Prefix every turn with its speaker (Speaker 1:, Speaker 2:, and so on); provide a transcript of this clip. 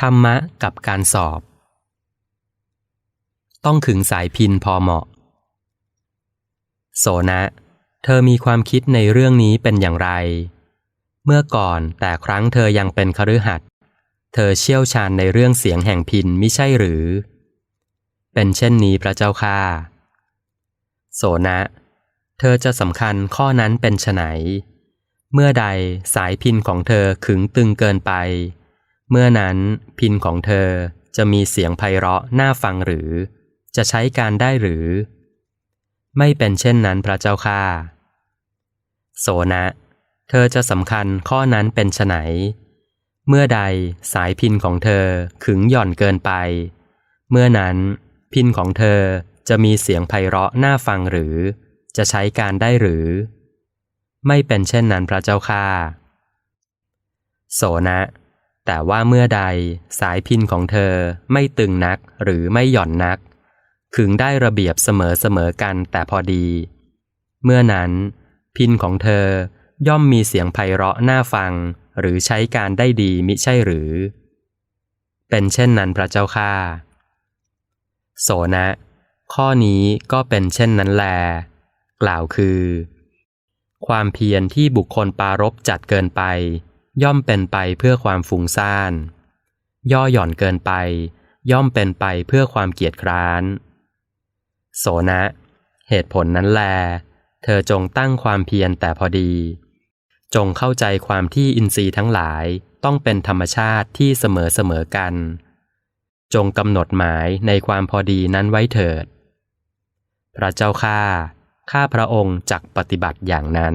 Speaker 1: ธรรมะกับการสอบ ต้องขึงสายพินพอเหมาะ โสนะ เธอมีความคิดในเรื่องนี้เป็นอย่างไร เมื่อก่อนแต่ครั้งเธอยังเป็นคฤหัสถ์เธอเชี่ยวชาญในเรื่องเสียงแห่งพินมิใช่หรือ เป็นเช่นนี้พระเจ้าค่าโสนะ เธอจะสำคัญข้อนั้นเป็นไฉนเมื่อใดสายพินของเธอขึงตึงเกินไป เมื่อนั้นพินของเธอจะมีเสียงไพเราะน่าฟังหรือ จะใช้การได้หรือ ไม่เป็นเช่นนั้นพระเจ้าค่าโสนะ เธอจะสำคัญข้อนั้นเป็นไฉนเมื่อใดสายพินของเธอขึงหย่อนเกินไป เมื่อนั้นพินของเธอจะมีเสียงไพเราะน่าฟังหรือ จะใช้การได้หรือ ไม่เป็นเช่นนั้นพระเจ้าค่าโสนะ แต่ว่าเมื่อใดสายพินของเธอไม่ตึงนักหรือไม่หย่อนนัก ขึงได้ระเบียบเสมอเสมอกันแต่พอดี เมื่อนั้น พินของเธอย่อมมีเสียงไพเราะน่าฟัง หรือใช้การได้ดีมิใช่หรือ เป็นเช่นนั้นพระเจ้าค่าโสนะ ข้อนี้ก็เป็นเช่นนั้นแล กล่าวคือ ความเพียรที่บุคคลปารบจัดเกินไป ย่อมเป็นไปเพื่อความฟุ้งซ่าน ย่อหย่อนเกินไป ย่อมเป็นไปเพื่อความเกียจคร้าน โสนะ เหตุผลนั้นแล เธอจงตั้งความเพียรแต่พอดี จงเข้าใจความที่อินทรีย์ทั้งหลายต้องเป็นธรรมชาติที่เสมอเสมอกัน จงกำหนดหมายในความพอดีนั้นไว้เถิด พระเจ้าข้าข้าพระองค์จักปฏิบัติอย่างนั้น